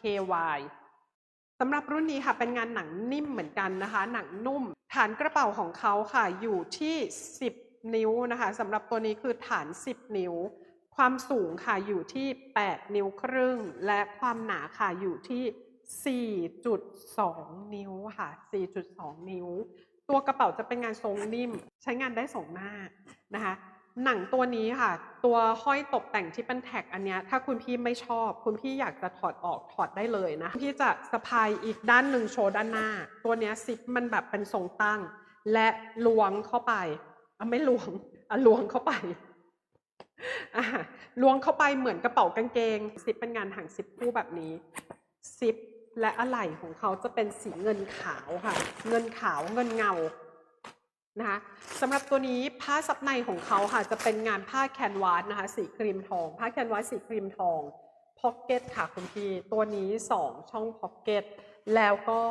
KY สำหรับรุ่นนี้ค่ะเป็นงานหนังนิ่มเหมือนกันนะคะ หนังนุ่ม ฐานกระเป๋าของเขาค่ะอยู่ที่ 10 นิ้วนะคะสำหรับตัวนี้คือฐาน 10 นิ้ว ความสูงค่ะอยู่ที่ 8 นิ้วครึ่ง และความหนาค่ะอยู่ที่ 4.2 นิ้วค่ะ 4.2 นิ้ว ตัวกระเป๋าจะเป็นงานทรงนิ่ม ใช้งานได้สองหน้านะคะ หนังตัวนี้ค่ะ ตัวห้อยตกแต่งที่เป็นแท็กอันเนี้ยถ้าคุณพี่ไม่ชอบ คุณพี่อยากจะถอดออกถอดได้เลยนะพี่จะสะพายอีกด้านหนึ่งโชว์ด้านหน้า ตัวนี้ซิปมันแบบเป็นทรงตั้ง และล้วงเข้าไปอะไม่ล้วงอะล้วงเข้าไปอะล้วงเข้าไปเหมือนกระเป๋ากางเกงซิปเป็นงานหางซิปคู่แบบนี้ซิปและอะไหล่ของเขาจะเป็นสีเงินขาวค่ะ เงินขาวเงินเงา นะคะสำหรับตัวนี้ผ้าซับในของเขาค่ะจะเป็นงานผ้าแคนวาสนะคะสีครีมทอง ผ้าแคนวาสสีครีมทองพ็อกเก็ตค่ะคุณพี่ตัวนี้ 2 ช่องพ็อกเก็ตแล้วก็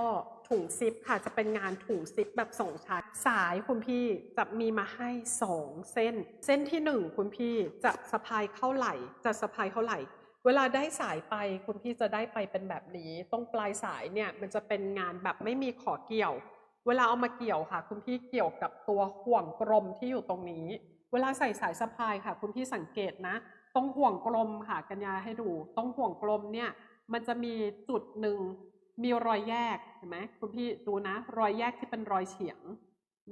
ถุงซิปค่ะจะเป็นงานถุงซิปแบบสองชั้นสายคุณพี่จะมีมาให้ 2 เส้น เส้นที่ 1 คุณพี่จะสะพายเข้าไหล่ จะสะพายเข้าไหล่เวลาได้สายไปคุณพี่จะได้ไปเป็นแบบนี้ตรงปลายสายเนี่ยมันจะเป็นงานแบบไม่มีขอเกี่ยว เวลาเอามาเกี่ยวค่ะ คุณพี่เกี่ยวกับตัวห่วงกลมที่อยู่ตรงนี้ เวลาใส่สายสะพายค่ะ คุณพี่สังเกตนะ ตรงห่วงกลมค่ะกัญญาให้ดูตรงห่วงกลมเนี่ยมันจะมีจุดหนึ่งมีรอยแยกเห็นไหมคุณพี่ดูนะ รอยแยกที่เป็นรอยเฉียง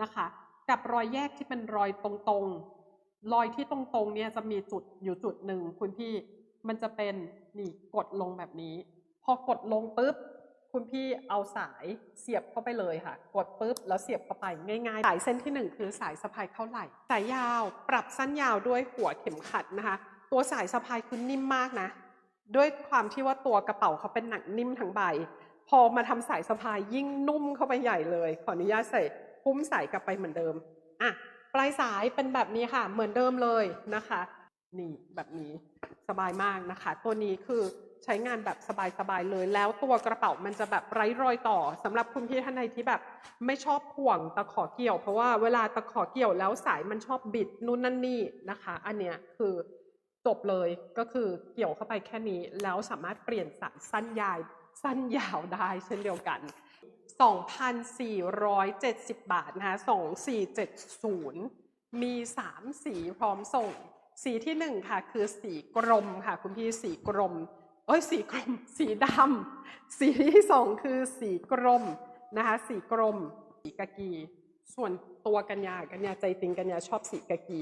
นะคะ กับรอยแยกที่เป็นรอยตรงๆ รอยที่ตรงๆเนี่ยจะมีจุดอยู่จุดหนึ่งคุณพี่มันจะเป็นนี่กดลงแบบนี้ พอกดลงปุ๊บ คุณพี่เอาสายเสียบเข้าไปเลยค่ะ กดปุ๊บแล้วเสียบเข้าไปง่ายๆ สายเส้นที่หนึ่งคือสายสะพายเข้าไหล่ สายยาวปรับสั้นยาวด้วยหัวเข็มขัดนะคะ ตัวสายสะพายคือนิ่มมากนะ ด้วยความที่ว่าตัวกระเป๋าเขาเป็นหนังนิ่มทั้งใบ พอมาทำสายสะพายยิ่งนุ่มเข้าไปใหญ่เลย ขออนุญาตใส่ปุ้มสายกลับไปเหมือนเดิมอะปลายสายเป็นแบบนี้ค่ะ เหมือนเดิมเลยนะคะ นี่แบบนี้สบายมากนะคะ ตัวนี้คือ ใช้งานแบบสบายๆเลย แล้วตัวกระเป๋ามันจะแบบไร้รอยต่อสำหรับคุณพี่ท่านใดที่แบบไม่ชอบห่วงตะขอเกี่ยว เพราะว่าเวลาตะขอเกี่ยวแล้วสายมันชอบบิดนู่นนั่นนี่นะคะ อันเนี้ยคือจบเลยก็คือเกี่ยวเข้าไปแค่นี้ แล้วสามารถเปลี่ยนสายสั้นยายสั้นยาวได้เช่นเดียวกัน 2,470 บาทนะคะ2470 มี 3 สีพร้อมส่ง สีที่ 1 ค่ะ คือสีกรมค่ะ คุณพี่สีกรม โอ้ยสีกรม สีดำสีที่2คือสีกรมนะคะสีกรม สีกะกี ส่วนตัวกัญญากัญญาใจติงกัญญาชอบสีกะกี